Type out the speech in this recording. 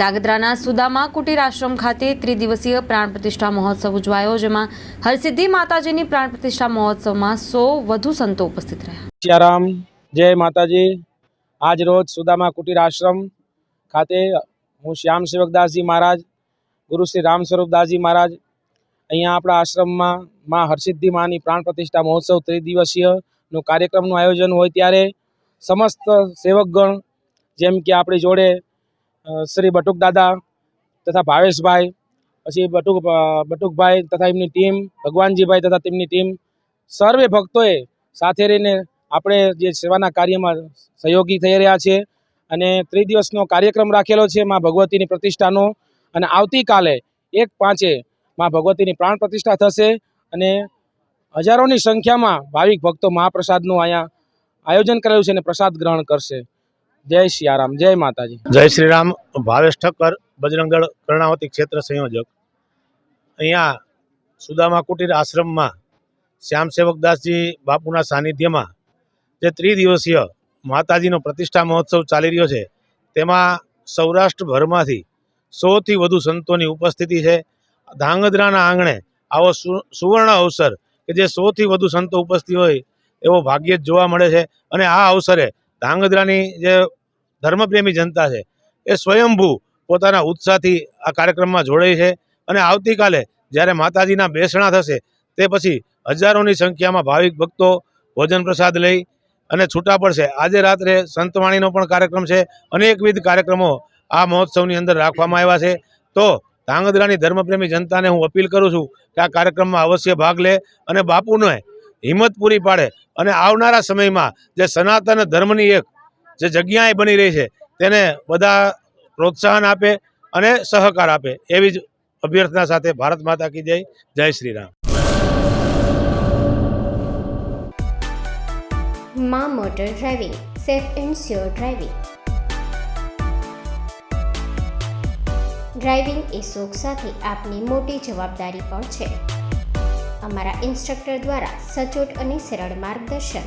ધાગધ્રાના સુદામા કુટીર આશ્રમ ખાતે ત્રિદિવસીય પ્રાણ પ્રતિષ્ઠા મહોત્સવ ઉજવાયો, જેમાં હરસિદ્ધિ માતાજીની પ્રાણ પ્રતિષ્ઠા મહોત્સવમાં સો વધુ સંતો ઉપસ્થિત રહ્યા. સિયારામ, જય માતાજી. આજ રોજ સુદામા કુટીર આશ્રમ ખાતે હું શ્યામ સેવકદાસજી મહારાજ, ગુરુ શ્રી રામ સ્વરૂપદાસજી મહારાજ, અહીંયા આપણા આશ્રમમાં માં હરસિદ્ધિ માની પ્રાણ પ્રતિષ્ઠા મહોત્સવ ત્રિદિવસીયનો કાર્યક્રમનું આયોજન હોય ત્યારે સમસ્ત સેવકગણ, જેમ કે આપણી જોડે શ્રી બટુક દાદા તથા ભાવેશભાઈ, પછી બટુક બટુકભાઈ તથા એમની ટીમ, ભગવાનજીભાઈ તથા તેમની ટીમ, સર્વે ભક્તોએ સાથે રહીને આપણે જે સેવાના કાર્યમાં સહયોગી થઈ રહ્યા છે અને ત્રિદિવસનો કાર્યક્રમ રાખેલો છે મા ભગવતીની પ્રતિષ્ઠાનો અને આવતીકાલે એક પાંચે મા ભગવતીની પ્રાણ પ્રતિષ્ઠા થશે અને હજારોની સંખ્યામાં ભાવિક ભક્તો મહાપ્રસાદનું અહીંયા આયોજન કરેલું છે અને પ્રસાદ ગ્રહણ કરશે. જય સિયારામ જય માતાજી. જય શ્રી રામ ભાવેશ ઠક્કર બજરંગદળ કર્ણાવતી ક્ષેત્ર સંયોજક. અહીંયા સુદામા કુટીર આશ્રમમાં શ્યામ સેવકદાસજી બાપુના સાનિધ્યમાં જે ત્રિદિવસીય માતાજીનો પ્રતિષ્ઠા મહોત્સવ ચાલી રહ્યો છે, તેમાં સૌરાષ્ટ્રભરમાંથી સોથી વધુ સંતોની ઉપસ્થિતિ છે. ધાંગધ્રાના આંગણે આવો સુવર્ણ અવસર કે જે સોથી વધુ સંતો ઉપસ્થિત હોય એવો ભાગ્યે જ જોવા મળે છે. અને આ અવસરે ધાંગધ્રાની જે ધર્મપ્રેમી જનતા છે. એ સ્વયંભૂ પોતાના ઉત્સાહથી આ કાર્યક્રમમાં જોડાય છે અને આવતીકાલે જ્યારે માતાજીના બેસણા થશે તે પછી હજારોની સંખ્યામાં ભાવિક ભક્તો ભોજન પ્રસાદ લઈ અને છૂટા પડશે. આજે રાત્રે સંતવાણીનો પણ કાર્યક્રમ છે. અનેકવિધ કાર્યક્રમો આ મહોત્સવની અંદર રાખવામાં આવ્યા છે. તો ધાંગધ્રાની ધર્મપ્રેમી જનતાને હું અપીલ કરું છું કે આ કાર્યક્રમમાં અવશ્ય ભાગ લે અને બાપુને હિંમત પૂરી પાડે અને આવનારા સમયમાં જે સનાતન ધર્મની એક જે જગ્યાએ બની રહી છે, તેને બધા પ્રોત્સાહન આપે અને સહકાર આપે, એવી જ અભ્યર્થના સાથે ભારત માતા કી જય જય Shri Ram. Maa motor driving, safe and sure driving. Driving એ શોખ સાથે આપની મોટી જવાબદારી પણ છે. અમારા ઇન્સ્ટ્રક્ટર દ્વારા સચોટ અને સરળ માર્ગદર્શન